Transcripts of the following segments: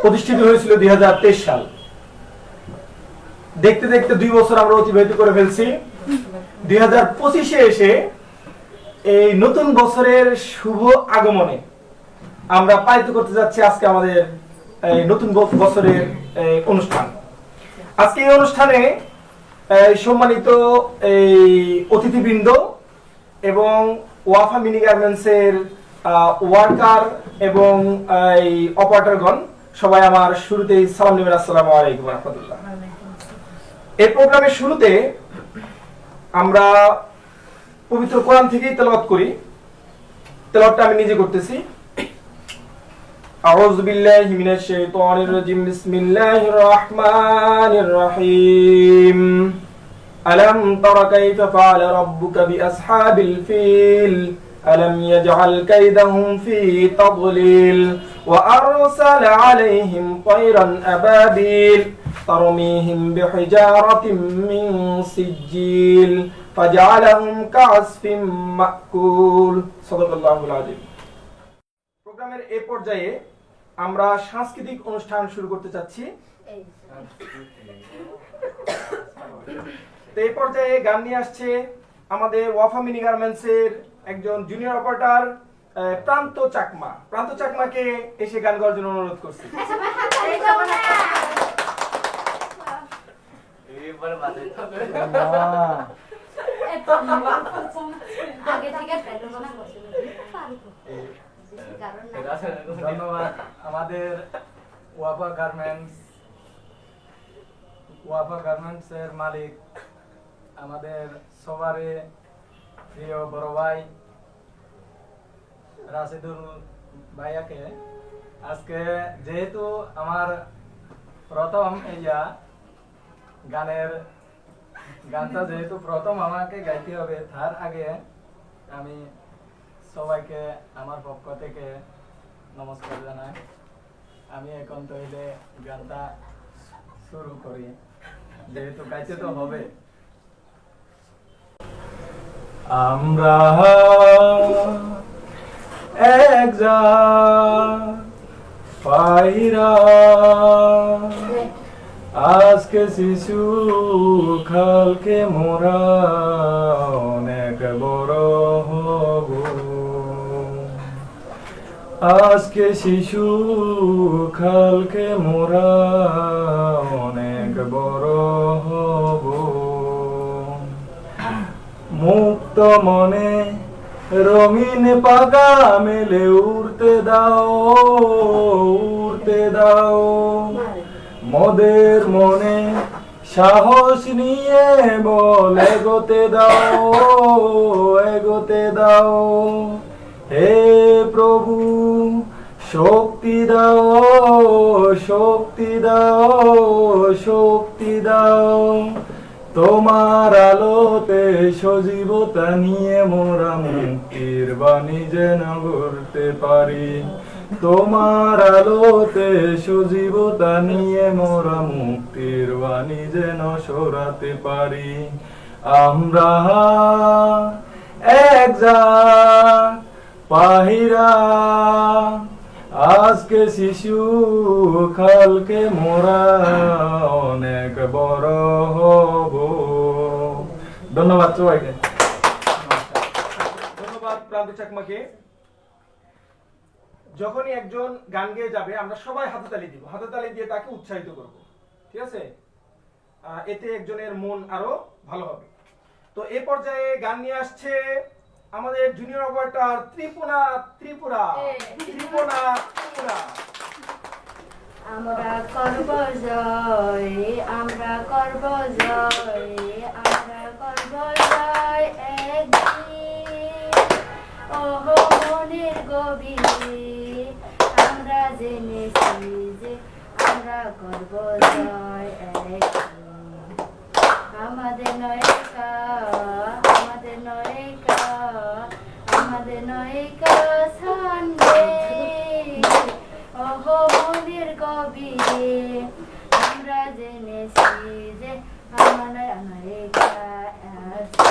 প্রতিষ্ঠিত হয়েছিল দুই সাল। দেখতে দেখতে দুই বছর আমরা অতিবাহিত করে ফেলছি। দুই হাজার পঁচিশে এসে এই নতুন বছরের শুভ আগমনে আমরা পালিত করতে যাচ্ছি আজকে আমাদের নতুন বছরের অনুষ্ঠান। আজকে এই অনুষ্ঠানে সম্মানিত এই অতিথিবৃন্দ এবং ওয়াফা মিনি গার্মেন্টসের ওয়ার্কার এবং এই অপারেটরগণ সবাই আমার শুরুতেই সালাম নেবেন আসসালামু আলাইকুম রহমতুল্লাহ এই প্রোগ্রামের শুরুতে আমরা পবিত্র কোরআন থেকেই তেলাওয়াত করি তেলাওয়াতটা আমি নিজে করতেছি أعوذ بالله من الشيطان الرجيم بسم الله الرحمن الرحيم ألم تر كيف فعل ربك بأصحاب الفيل ألم يجعل كيدهم في تضليل وأرسل عليهم طيرا أبابيل ترميهم بحجارة من سجيل فجعلهم كعصف مأكول صدق الله العظيم প্রোগ্রামের এই পর্যায়ে আমরা সাংস্কৃতিক অনুষ্ঠান শুরু করতে চাচ্ছি তো এই পর্যায়ে গান নিয়ে আসছে আমাদের ওয়াফা মিনি গার্মেন্টস এর একজন জুনিয়র অপারেটর প্রান্ত চাকমা। প্রান্ত চাকমাকে এসে গান গাওয়ার জন্য অনুরোধ করছি। ধন্যবাদ। আমাদের ওয়াফা গার্মেন্টস ওয়াফা গার্মেন্টস এর মালিক আমাদের সবারই প্রিয় বড় ভাই, রাশিদুল ভাইয়াকে, আজকে যেহেতু আমার প্রথম ইয়া গানের গানটা যেহেতু প্রথম আমাকে গাইতে হবে, তার আগে আমি সবাইকে আমার পক্ষ থেকে নমস্কার জানাই। আমি এখন তৈলে গানটা শুরু করি, যেহেতু গাইতে তো হবে। আমরা এক পাইরা আজকে শিশু খালকে মোরা অনেক বড় হব। আজকে শিশু খালকে মোরা অনেক বড় হব। মুক্ত মনে রঙিন পাগা মেলে উড়তে দাও উড়তে দাও। মোদের মনে সাহস নিয়ে বল, এগোতে দাও এগোতে দাও। হে প্রভু, শক্তি দাও শক্তি দাও শক্তি দাও। তোমার আলোতে সজীবতা নিয়ে মোরা মুক্তির বাণী যেন গড়তে পারি। তোমার আলোতে সজীবতা নিয়ে মোরা মুক্তির বাণী যেন সরাতে পারি। আমরা এক পাহিরা, আজকে শিশু খালকে মোরা, অনেক বড় হব। ধন্যবাদ সবাইকে। ধন্যবাদ প্রান্ত চাকমাকে। যখনই একজন গান গেয়ে যাবে আমরা সবাই হাততালি দিব। হাততালি দিয়ে তাকে উৎসাহিত করব। ঠিক আছে? এতে একজনের মন আরও ভালো হবে। তো এ পর্যায়ে গান নিয়ে আসছে আমাদের জুনিয়র অপারেটর ত্রিপুরা ত্রিপুরা ত্রিপুরা ত্রিপুরা। আমরা করব জয় আমরা করব জয় জয় একদিন ওহো গভীরে আমরা জেনেছি যে আমরা করব জয় একদিন। আমাদের নয়কা আমাদের নয়কা আমাদের নয়কা সানবে ওহো, মনের গভীরে আমরা জেনেছি যে আমার নয়কা আছে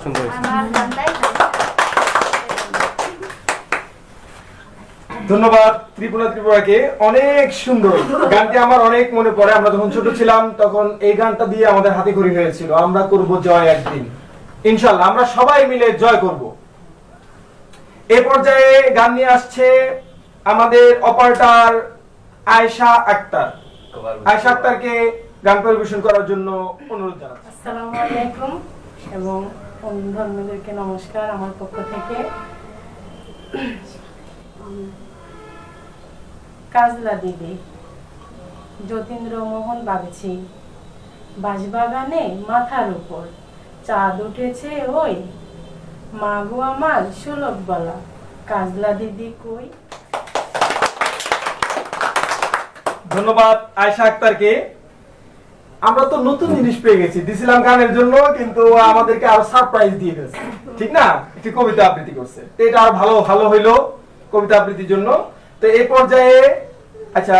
সুন্দর আমার গানটাই ধন্যবাদ ত্রিপুরা ত্রিপুরাকে। অনেক সুন্দর। গানটি আমার অনেক মনে পড়ে। আমরা যখন ছোট ছিলাম, তখন এই গানটা দিয়ে আমাদের হাতে খড়ি হয়েছিল। আমরা করব জয় একদিন। ইনশাল্লাহ আমরা সবাই মিলে জয় করব। এ পর্যায়ে গান নিয়ে আসছে আমাদের অপারেটার আয়শা আক্তার। আয়শা আক্তারকে গান পরিবেশন করার জন্য অনুরোধ জানাচ্ছি। আসসালামু আলাইকুম এবং নমস্কার আমার পক্ষ থেকে। কাজলা দিদি যতীন্দ্র মোহন বাগচি, বাঁশবাগানে মাথার উপর, চাঁদ উঠেছে ওই, মাগো আমার সুলভ বলা কাজলা দিদি কই? ধন্যবাদ আয়শা আক্তারকে। আমরা তো নতুন জিনিস পেয়ে গেছি, দিছিলাম গানের জন্য, কিন্তু আমাদেরকে আরও সারপ্রাইজ দিয়ে গেছে ঠিক না? একটি কবিতা আবৃত্তি করছে। এটা আর ভালো ভালো হইল কবিতা আবৃত্তির জন্য। তো এই পর্যায়ে আচ্ছা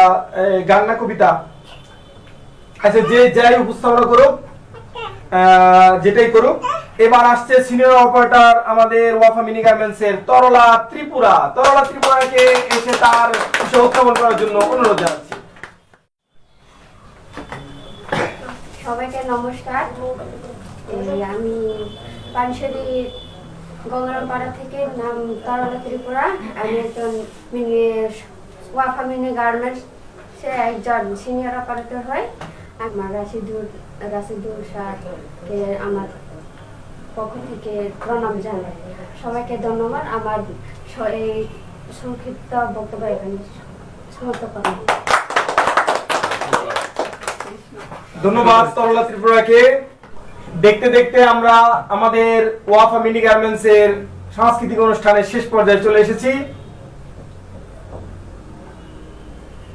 গান না, কবিতা? আচ্ছা যে যাই উপস্থাপনা করুক যেটাই করুক, এবার আসছে সিনিয়র অপারেটর আমাদের ওয়াফা মিনি গার্মেন্টস এর তরলা ত্রিপুরা। তরলা ত্রিপুরাকে এসে তার উত্থাপন করার জন্য অনুরোধ জানাচ্ছি। সবাইকে নমস্কার। আমি পানশরী গঙ্গারাম পাড়া থেকে নাম তরলা ত্রিপুরা। আমি একজন মিনি, ওয়াফা মিনি গার্মেন্টস। একজন সিনিয়র অপারেটর হয়। আমার রাশিদুর রাশিদুর স্যারকে আমার পক্ষ থেকে প্রণাম জানাই। সবাইকে ধন্যবাদ। আমার এই সংক্ষিপ্ত বক্তব্য এখানে সমাপ্ত করলাম ধন্যবাদ তরলা ত্রিপুরাকে। দেখতে দেখতে আমরা আমাদের ওয়াফা মিনি গার্মেন্টস এর সাংস্কৃতিক অনুষ্ঠানের শেষ পর্যায়ে চলে এসেছি।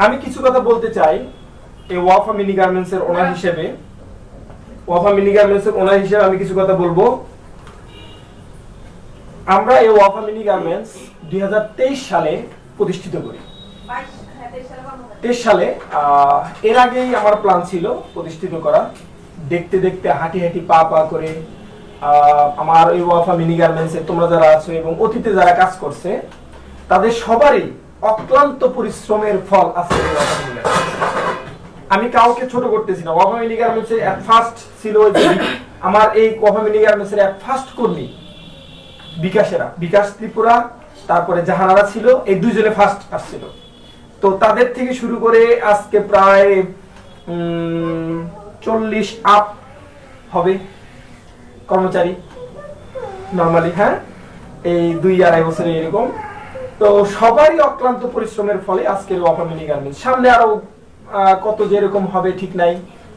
আমি কিছু কথা বলতে চাই এই ওয়াফা মিনি গার্মেন্টস এর ওনার হিসেবে। ওয়াফা মিনি গার্মেন্টস এর ওনার হিসেবে আমি কিছু কথা বলব। আমরা এই ওয়াফা মিনি গার্মেন্টস দুই হাজার তেইশ সালে প্রতিষ্ঠিত করি। তেইশ সালে আহ, এর আগেই আমার প্ল্যান ছিল প্রতিষ্ঠিত করা। দেখতে দেখতে হাঁটি হাঁটি পা পা করে আমার ওই ওয়াফা মিনি গার্মেন্টসে তোমরা যারা আছো এবং অতীতে যারা কাজ করছে, তাদের সবারই অক্লান্ত পরিশ্রমের ফল আছে। আমি কাউকে ছোট করতেছি না। ওয়াফা মিনি গার্মেন্টস এর ফার্স্ট ছিল আমার এই ওয়াফা মিনি গার্মেন্টস এর ফার্স্ট কর্মী, বিকাশেরা। বিকাশ ত্রিপুরা, তারপরে জাহানারা ছিল, এই দুইজনে ফার্স্ট আসছিল। তো তাদের থেকে শুরু করে আজকে প্রায় চল্লিশ আপ হবে কর্মচারী নর্মালি হ্যাঁ? এই দুই আড়াই বছরে এরকম। তো সবারই অক্লান্ত পরিশ্রমের ফলে আজকের ওয়াফা মিনি গার্মেন্টস সামনে আরও কত যেরকম হবে ঠিক নাই।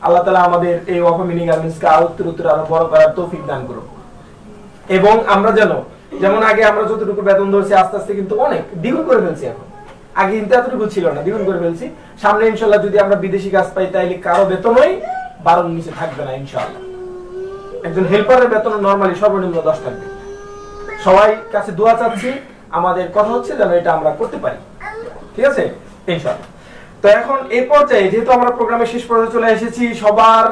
আল্লাহ তালা আমাদের এই ওয়াফা মিনি গার্মেন্টসকে আরও উত্তর উত্তর, আরও বড় করার তৌফিক দান করুক। এবং আমরা যেন, যেমন আগে আমরা যতটুকু বেতন ধরছি, আস্তে আস্তে কিন্তু অনেক দ্বিগুণ করে ফেলছি এখন। আগে কিন্তু এতটুকু ছিল না, দ্বিগুণ করে ফেলছি। সামনে ইনশাল্লাহ যদি আমরা বিদেশি কাজ পাই, তাইলে কারও বেতনই বারোর নিচে থাকবে না ইনশাল্লাহ একজন হেল্পারের বেতন নর্মালি সর্বনিম্ন দশ থাকবে। সবাই কাছে দোয়া চাচ্ছি, আমাদের কথা হচ্ছে যেন এটা আমরা করতে পারি। ঠিক আছে? ইনশাল্লাহ তো এখন এই পর্যায়ে, যেহেতু আমরা প্রোগ্রামের শেষ পর্যায়ে চলে এসেছি, সবার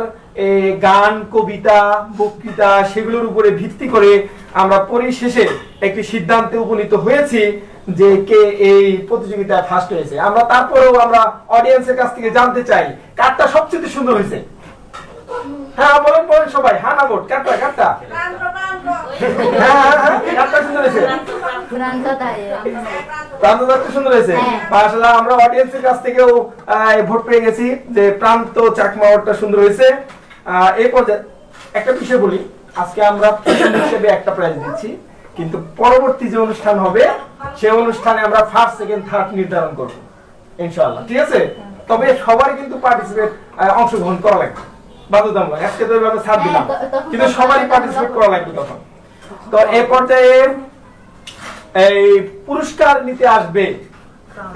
গান, কবিতা, বক্তৃতা, সেগুলোর উপরে ভিত্তি করে আমরা পরিশেষে একটি সিদ্ধান্তে উপনীত হয়েছি যে কে এই প্রতিযোগিতায় ফার্স্ট হয়েছে। আমরা তারপরেও আমরা অডিয়েন্সের কাছ থেকে জানতে চাই, কারটা সবচেয়ে সুন্দর হয়েছে। হ্যাঁ বলেন বলেন সবাই। হ্যাঁ না ভোট। কারটা কারটা? হ্যাঁ হ্যাঁ হ্যাঁ কারটা সুন্দর হয়েছে। প্রান্ত প্রান্ত দত্ত সুন্দর হয়েছে। মাশাআল্লাহ আমরা অডিয়েন্সের কাছ থেকেও ভোট পেয়ে গেছি যে প্রান্ত চাকমাওয়ারটা সুন্দর হয়েছে। এই পর্যায়ে একটা বিষয় বলি। আজকে আমরা হিসেবে একটা প্রাইজ দিচ্ছি। কিন্তু পরবর্তী যে অনুষ্ঠান হবে সেই অনুষ্ঠানে আমরা ফার্স্ট সেকেন্ড থার্ড নির্ধারণ করব। ইনশাআল্লাহ ঠিক আছে? তবে সবারই কিন্তু পার্টিসিপেট অংশগ্রহণ করা লাগবে। বাধ্যতামূলক আজকে তো এভাবে ছাড় দিলাম। হ্যাঁ, কিন্তু সবারই পার্টিসিপেট করা লাগবে তখন। তো এই পর্যায়ে এই পুরস্কার নিতে আসবে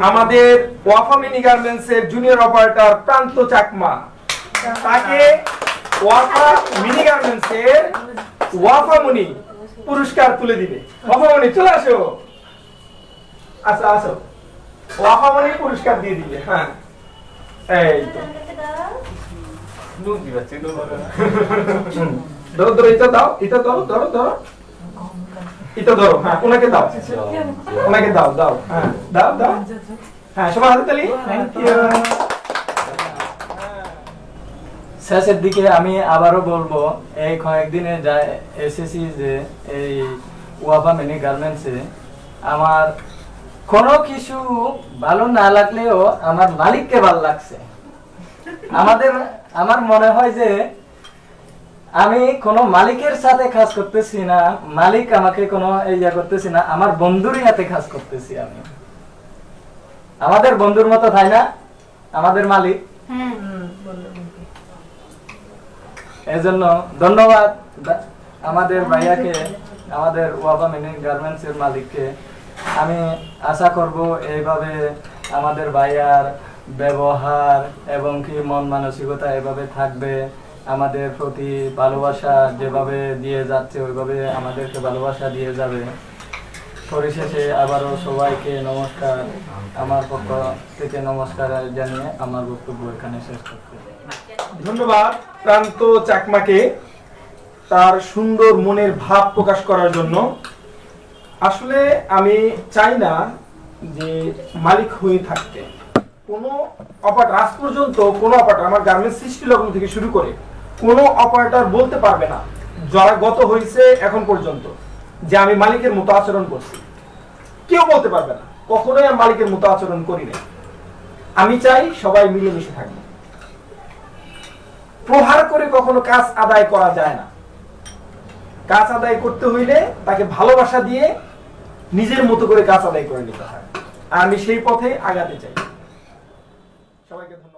আমাদের ওয়াফা মিনি গার্মেন্টস এর জুনিয়র অপারেটর প্রান্ত চাকমা। তাকে ওয়াফা মিনি গার্মেন্টস এর ওয়াফা মুনি পুরস্কার তুলে দিবে। ওয়াফা মুনি চলে আসো। আচ্ছা আসো। ওয়াফা মুনি পুরস্কার দিয়ে দিবে হ্যাঁ। এই তো। ধরো ধরো এটা দাও এটা ধরো ধরো ধরো এটা ধরো হ্যাঁ ওনাকে দাও ওনাকে দাও দাও হ্যাঁ দাও দাও হ্যাঁ সবার হাতে তালি থ্যাংক ইউ শেষের দিকে আমি আবারও বলব এই কয়েকদিনে যা এসেছি যে এই ওয়াফা মিনি গার্মেন্টসে আমার কোনো কিছু ভালো না লাগলেও আমার মালিককে ভালো লাগছে। আমাদের আমার মনে হয় যে আমি কোনো মালিকের সাথে কাজ করতেছি না মালিক আমাকে কোনো ইয়া করতেছি না আমার বন্ধুরই হাতে কাজ করতেছি আমি। আমাদের বন্ধুর মতো তাই না? আমাদের মালিক। হ্যাঁ। এজন্য ধন্যবাদ আমাদের ভাইয়াকে আমাদের ওয়াবা মিনি গার্মেন্টস এর মালিককে। আমি আশা করব এইভাবে আমাদের ভাইয়ার ব্যবহার এবং কি মন মানসিকতা এভাবে থাকবে, আমাদের প্রতি ভালোবাসা যেভাবে দিয়ে যাচ্ছে, ওইভাবে আমাদেরকে ভালোবাসা দিয়ে যাবে। পরিশেষে আবারও সবাইকে নমস্কার। আমার পক্ষ থেকে নমস্কার জানিয়ে আমার বক্তব্য এখানে শেষ করতে ধন্যবাদ প্রান্ত চাকমাকে তার সুন্দর মনের ভাব প্রকাশ করার জন্য। আসলে আমি চাই না যে মালিক হয়ে থাকতে। কোনো অপারেটর আজ পর্যন্ত কোনো অপারেটর আমার গার্মেন্টস সৃষ্টি লগ্ন থেকে শুরু করে কোনো অপারেটর বলতে পারবে না, যারা গত হয়েছে এখন পর্যন্ত, যে আমি মালিকের মতো আচরণ করছি। কেউ বলতে পারবে না, কখনোই আমি মালিকের মতো আচরণ করি না আমি চাই সবাই মিলেমিশে থাকবে প্রহার করে কখনো কাজ আদায় করা যায় না। কাজ আদায় করতে হইলে তাকে ভালোবাসা দিয়ে নিজের মতো করে কাজ আদায় করে নিতে হয়। আর আমি সেই পথে আগাতে চাই। 稍微跟他们。